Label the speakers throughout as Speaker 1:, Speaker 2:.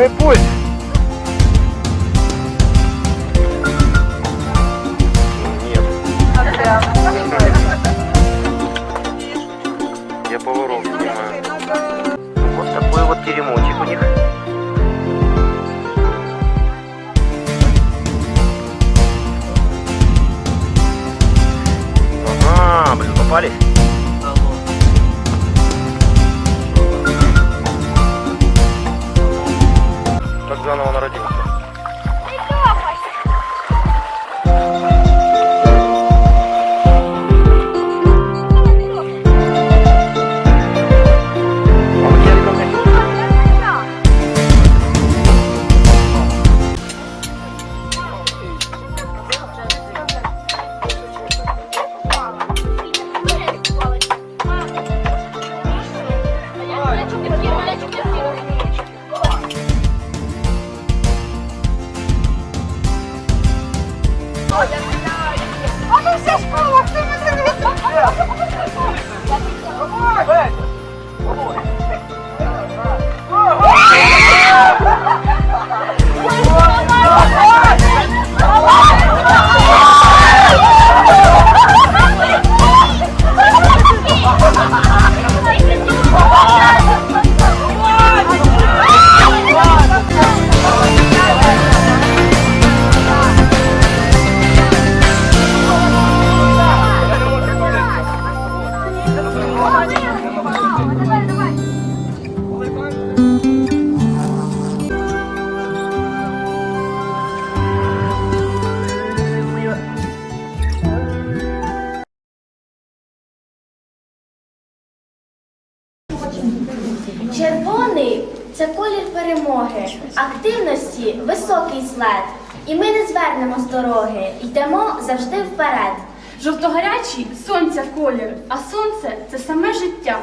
Speaker 1: Ну и
Speaker 2: звернемо з дороги, йдемо завжди вперед.
Speaker 3: Жовтогарячий сонця колір, а сонце це саме життя.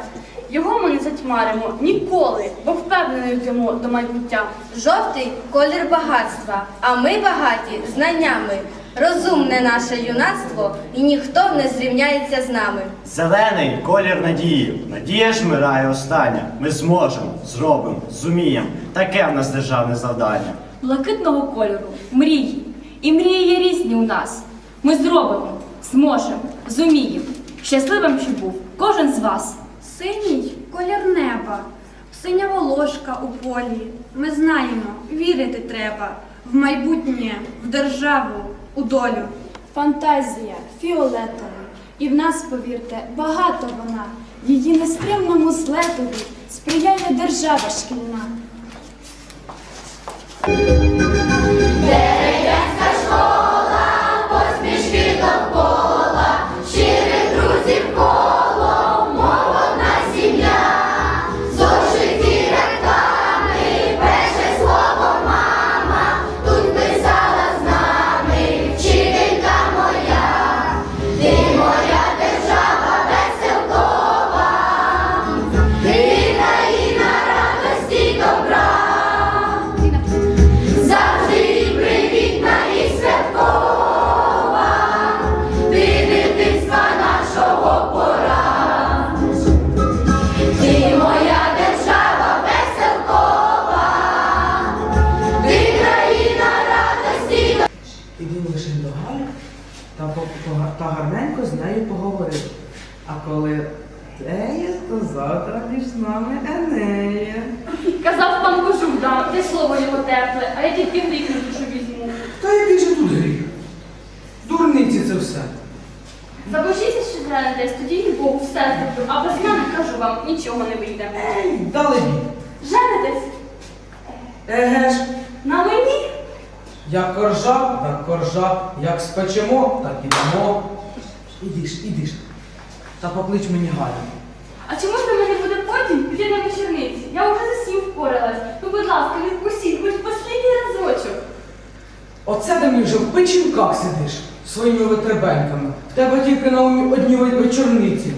Speaker 3: Його ми не затьмаримо ніколи, бо впевнено йдемо до майбуття.
Speaker 4: Жовтий колір багатства, а ми багаті знаннями. Розумне наше юнацтво, і ніхто не зрівняється з нами.
Speaker 5: Зелений колір надії. Надія ж мирає остання. Ми зможемо, зробимо, зуміємо. Таке в нас державне завдання.
Speaker 3: Блакитного кольору мрії. І мрії є різні у нас. Ми зробимо, зможемо, зуміємо. Щасливим, щоб був кожен з вас.
Speaker 6: Синій колір неба, синя волошка у полі. Ми знаємо, вірити треба в майбутнє, в державу, у долю.
Speaker 3: Фантазія фіолетова. І в нас, повірте, багато вона. Її нестримному злетові сприяє держава шкільна.
Speaker 7: Еге ж,
Speaker 3: на мені?
Speaker 7: як коржа, так коржа, як спечемо, так і дамо. ідиш, ідиш. Та поклич мені Галю.
Speaker 8: А чи можна мені буде потім піти на вечорниці? Я вже з усім впоралась. Ну, будь ласка, відпустіть, хоч останній разочок.
Speaker 7: Оце ти мені вже в печінках сидиш своїми витребеньками. В тебе тільки на умі одні вечорниці.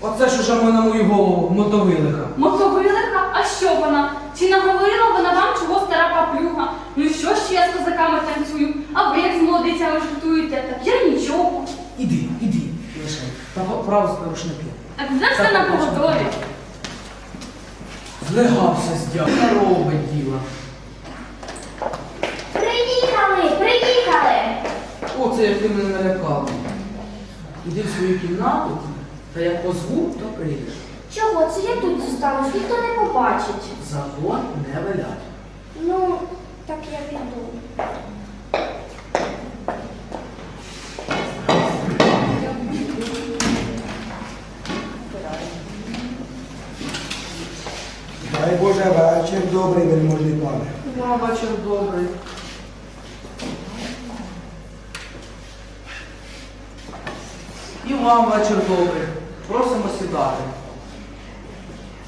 Speaker 7: Оце ж уже ми на мою голову мотовилиха.
Speaker 8: Мотовилиха? А що вона? Чи наговорила вона вам, чого стара паплюга? Ну і що ж я з козаками танцюю? А ви як з молодицями жартуєте? Так я нічого.
Speaker 7: Іди, іди, лише. Та право з рушники.
Speaker 8: Так вже все на поготові.
Speaker 7: Злегався з. Не робить діла.
Speaker 9: Приїхали, приїхали!
Speaker 7: Оце як ти мене налякав. Іди в свою кімнату, та як позву, то прийдеш.
Speaker 9: Чого це я тут зостанусь? Ніхто не побачить.
Speaker 7: Закон не велять.
Speaker 9: Ну, так я піду.
Speaker 10: Дай Боже вечір, добрий вельможний пане.
Speaker 7: Ну, вечір добрий. І вам вечір добрий. Просимо сідати.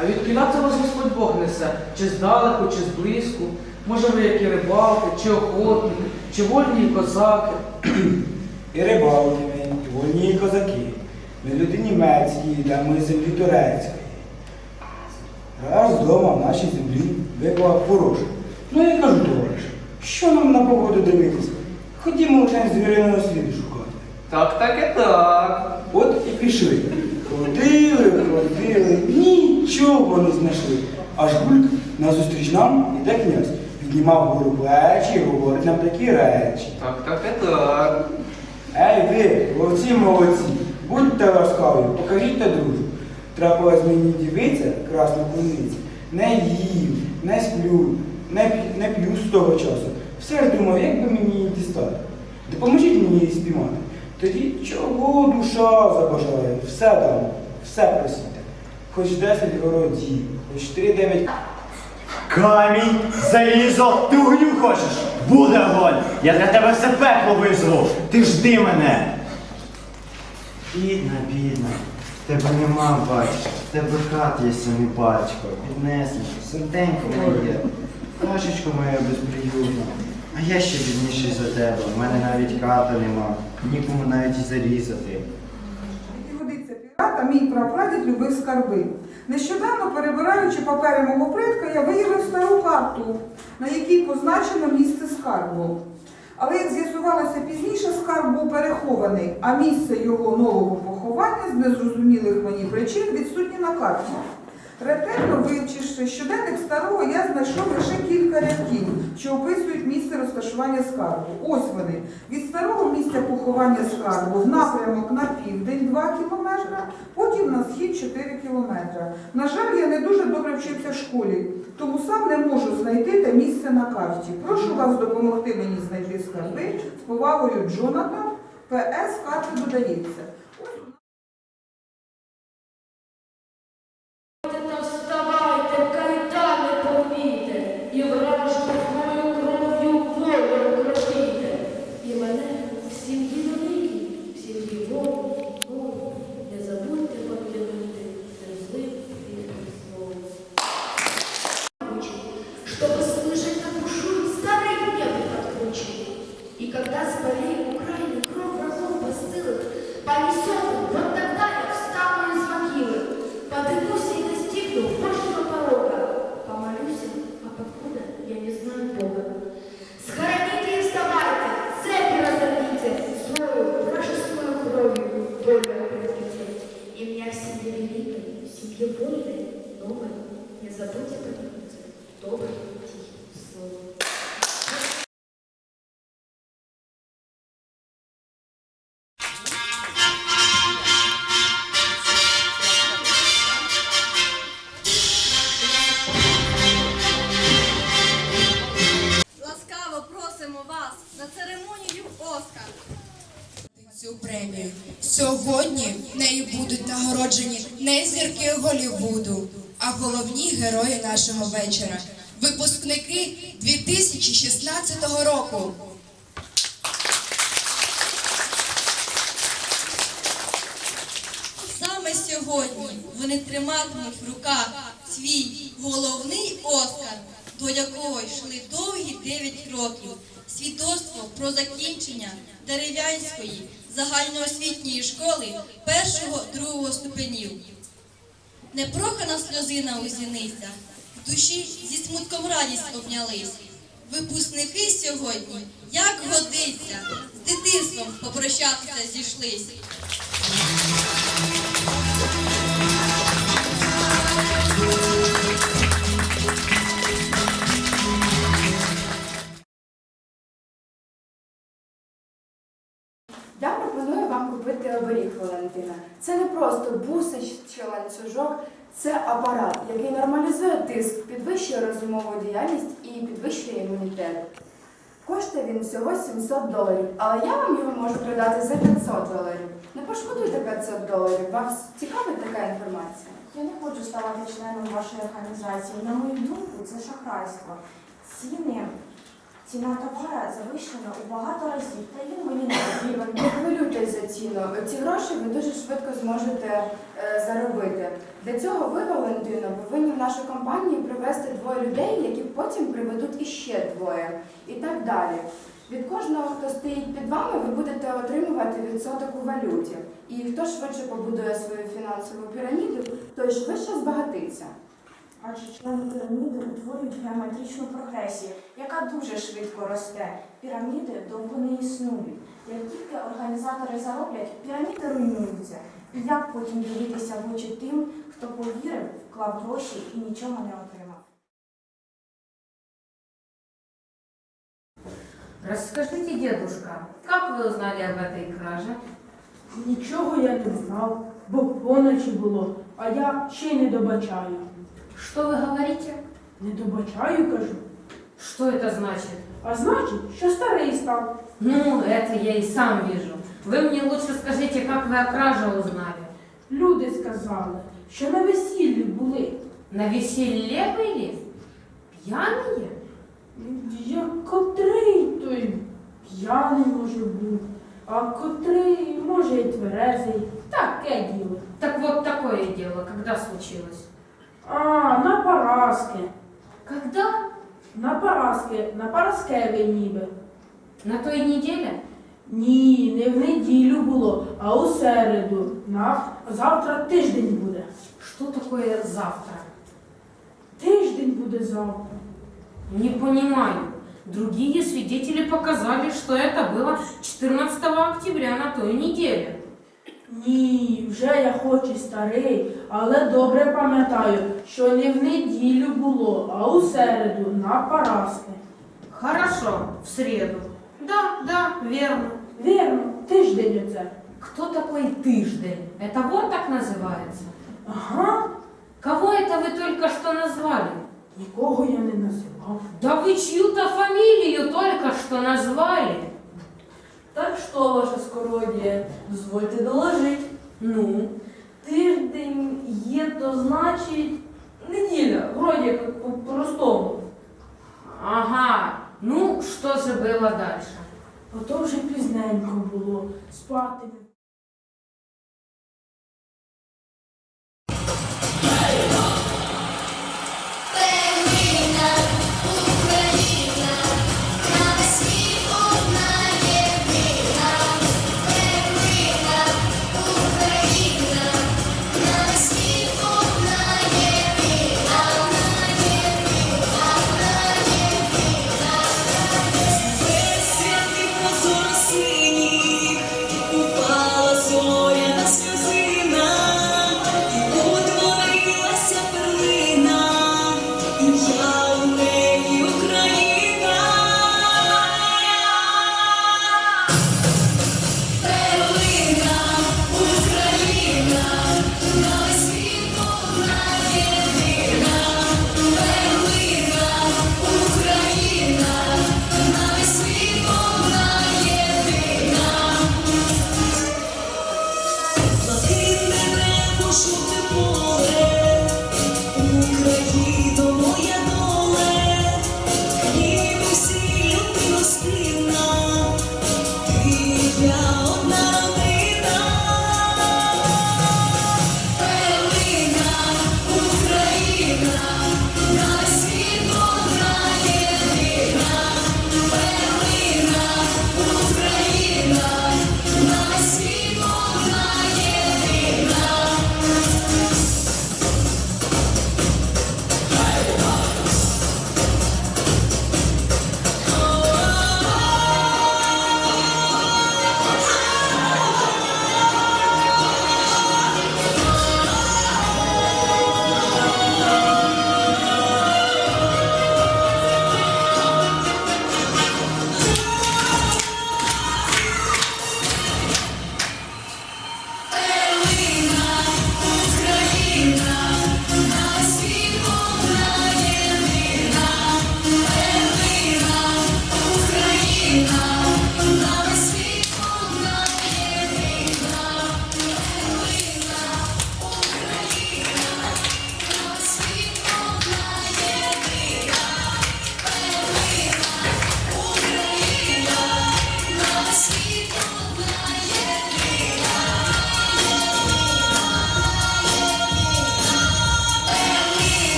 Speaker 7: А від кіля це вас Господь Бог несе? Чи здалеку, чи зблизьку? Може ви які рибалки, чи охотники, чи вольні козаки?
Speaker 10: І рибалки ми, і вольні козаки. Ми люди німецькі, та ми землі турецької. Раз вдома в нашій землі випала порожа. Ну я кажу, товариш, що нам на погоду дивитися? Ходімо вже звіриного сліду шукати.
Speaker 11: Так, так і так.
Speaker 10: От і пішли. Ходили, ходили, нічого не знайшли. Аж гульк назустріч нам іде князь. Піднімав гору плечі і говорить нам такі речі.
Speaker 11: Так, так і так.
Speaker 10: Ей ви, ловці молодці, будьте ласкаві, покажіть та дружбу. Трапилась мені дівиця, красна куниця. Не їв, не сплю, не, не п'ю з того часу. Все ж думав, як би мені її дістати. Допоможіть мені її спіймати. Тоді чого душа забажає, все дам, все просите. Хоч десять городів, хоч три дев'ять
Speaker 5: Камінь, залізо, ти огню хочеш? Буде огонь! Я для тебе все пекло визову! Ти жди мене! Бідна, бідна, тебе нема батька, тебе хат є самі батько, піднесенько, серденько моє, кашечко моя безприютна. А я ще бідніший за тебе, в мене навіть хата нема, нікому навіть і зарізати.
Speaker 12: Пірата, мій прапрадід любив скарби. Нещодавно, перебираючи папери мого предка, я виявив стару карту, на якій позначено місце скарбу. Але як з'ясувалося пізніше, скарб був перехований, а місце його нового поховання з незрозумілих мені причин відсутнє на карті. Ретельно вивчивши щоденник старого, я знайшов лише кілька рядків, що описують місце розташування скарбу. Ось вони. Від старого місця поховання скарбу в напрямок на південь 2 кілометри, потім на схід 4 кілометри. На жаль, я не дуже добре вчився в школі, тому сам не можу знайти те місце на карті. Прошу вас допомогти мені знайти скарби з повагою Джонатан. ПС карти додається.
Speaker 13: Премію. Сьогодні нею будуть нагороджені не зірки Голлівуду, а головні герої нашого вечора. Випускники 2016 року.
Speaker 14: саме сьогодні вони триматимуть в руках свій головний Оскар, до якого йшли довгі 9 років. Свідоцтво про закінчення дерев'янської загальноосвітньої школи першого другого ступенів. Непрохана сльозина у зіницях, в душі зі смутком радість обнялись. Випускники сьогодні, як годиться, з дитинством попрощатися зійшлись.
Speaker 15: Не бусич чи ланцюжок, це апарат, який нормалізує тиск, підвищує розумову діяльність і підвищує імунітет. Коштує він всього 700 доларів, але я вам його можу продати за 500 доларів. Не пошкодуйте 500 доларів. Вас цікавить така інформація?
Speaker 16: Я не хочу ставати членом вашої організації. На мою думку, це шахрайство. Ціни, ціна товара завищена у багато разів, та й мені не потрібен.
Speaker 15: Не хвилюйтесь за ціну. Ці гроші ви дуже швидко зможете е, заробити. Для цього ви, Валентино, повинні в нашу компанію привезти двоє людей, які потім приведуть іще двоє. І так далі. Від кожного, хто стоїть під вами, ви будете отримувати відсоток у валюті. І хто швидше побудує свою фінансову піраміду, той швидше збагатиться.
Speaker 16: Адже члени піраміди утворюють геометричну прогресію, яка дуже швидко росте. Піраміди довго не існують. Як тільки організатори зароблять, піраміди руйнуються. І як потім дивитися в очі тим, хто повірив, вклав гроші і нічого не отримав?
Speaker 17: Расскажите, дедушка, как вы узнали об этой краже?
Speaker 18: Нічого я не знав, бо поночі було, а я ще й не добачаю.
Speaker 17: Что вы говорите?
Speaker 18: Не добачаю, кажу.
Speaker 17: Что это значит?
Speaker 18: А значить, що старий став.
Speaker 17: Ну, это я и сам вижу. Вы мне лучше скажите, как вы о краже узнали?
Speaker 18: Люди сказали, що на весіллі були.
Speaker 17: На веселье были? Пьяные?
Speaker 18: Я котрий той п'яний може бути, а котрий може й тверезий. Таке діло.
Speaker 17: Так вот такое дело, когда случилось?
Speaker 18: А, на Параски.
Speaker 17: Когда?
Speaker 18: На Параски, на Параскеві ніби.
Speaker 17: На той неделе?
Speaker 18: Ні, не в неділю було, а у середу. На завтра тиждень буде.
Speaker 17: Что такое завтра?
Speaker 18: Тиждень буде завтра.
Speaker 17: Не понимаю. Другие свидетели показали, что это было 14 октября на той неделе.
Speaker 18: Ні, вже я хоч і старий, але добре пам'ятаю, що не в неділю було, а у середу на Параски.
Speaker 17: Хорошо, в среду. Да, да, верно.
Speaker 18: Вірно, тиждень оце.
Speaker 17: Кто такой тыждень? Это вот так называется?
Speaker 18: Ага,
Speaker 17: Кого это вы только что назвали?
Speaker 18: нікого я не називав.
Speaker 17: Да вы чью-то фамилию только что назвали.
Speaker 18: Так що, ваше скородіє, дозвольте доложить.
Speaker 17: Ну,
Speaker 18: Тиждень є, то значить неділя, вроді як по-простому.
Speaker 17: ага. Ну, що зробила далі? дальше?
Speaker 18: Ото вже пізненько було, спати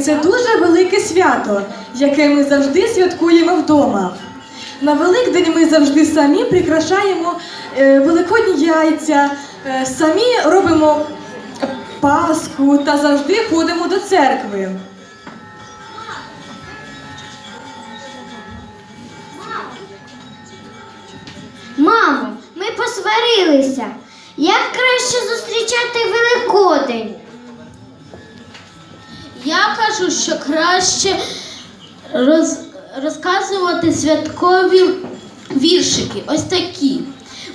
Speaker 19: це дуже велике свято, яке ми завжди святкуємо вдома. На Великдень ми завжди самі прикрашаємо е, великодні яйця, е, самі робимо Пасху та завжди ходимо до церкви.
Speaker 9: Мамо, ми посварилися. Як краще зустрічати Великодень?
Speaker 8: Я кажу, що краще роз, розказувати святкові віршики. Ось такі.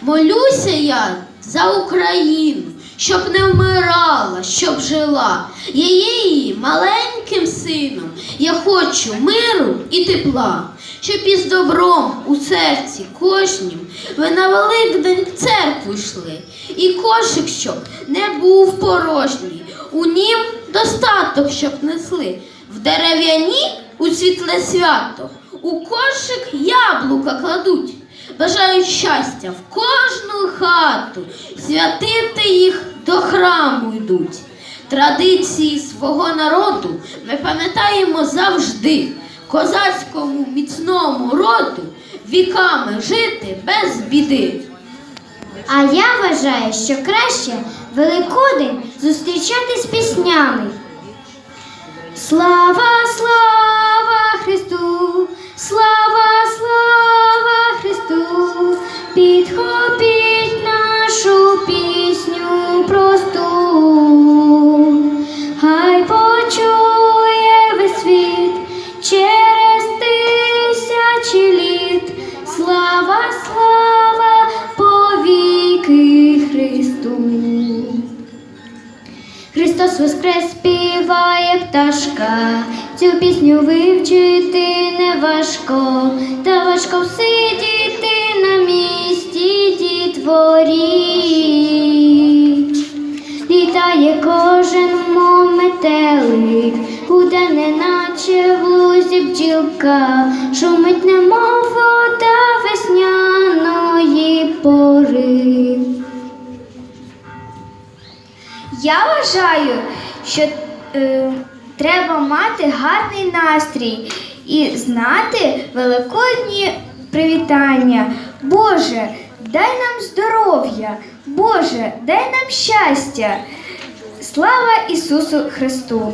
Speaker 8: Молюся я за Україну, щоб не вмирала, щоб жила. Я її маленьким сином. Я хочу миру і тепла, щоб із добром у серці кожнім ви на Великдень в церкву йшли. І кошик, щоб не був порожній. У нім достаток, щоб несли. В дерев'яні у світле свято, у кошик яблука кладуть. Бажають щастя в кожну хату, святити їх до храму йдуть. Традиції свого народу ми пам'ятаємо завжди. Козацькому міцному роду віками жити без біди.
Speaker 9: А я вважаю, що краще Великодень зустрічати з піснями. Слава, слава Христу! Слава, слава Христос воскрес співає пташка, цю пісню вивчити не важко, та важко всидіти на місці дітворі. Літає кожен мов метелик, неначе в лузі бджілка, шумить немов вода весняної пори. Я вважаю, що е, треба мати гарний настрій і знати великодні привітання. Боже, дай нам здоров'я, Боже, дай нам щастя. Слава Ісусу Христу!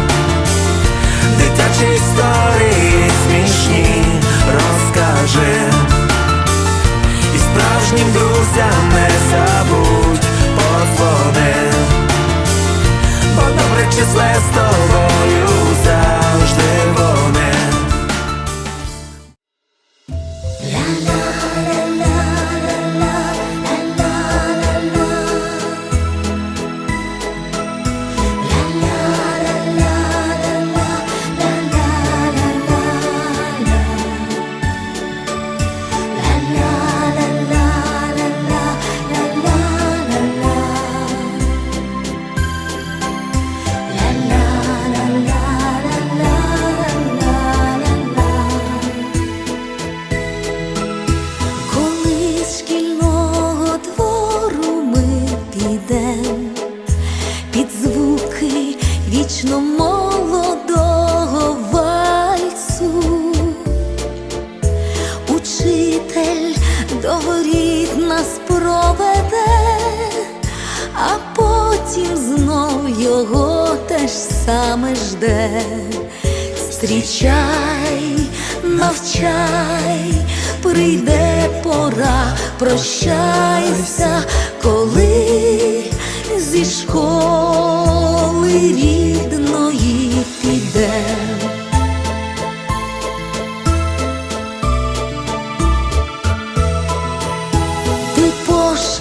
Speaker 20: Дитячі історії смішні розкажи. І справжнім друзям не забудь подзвони. Бо добре числе з тобою до воріт
Speaker 21: нас проведе, а потім знов його те ж саме жде. Зустрічай, навчай, прийде пора, прощайся, коли зі школи рідної піде.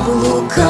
Speaker 21: заблукала,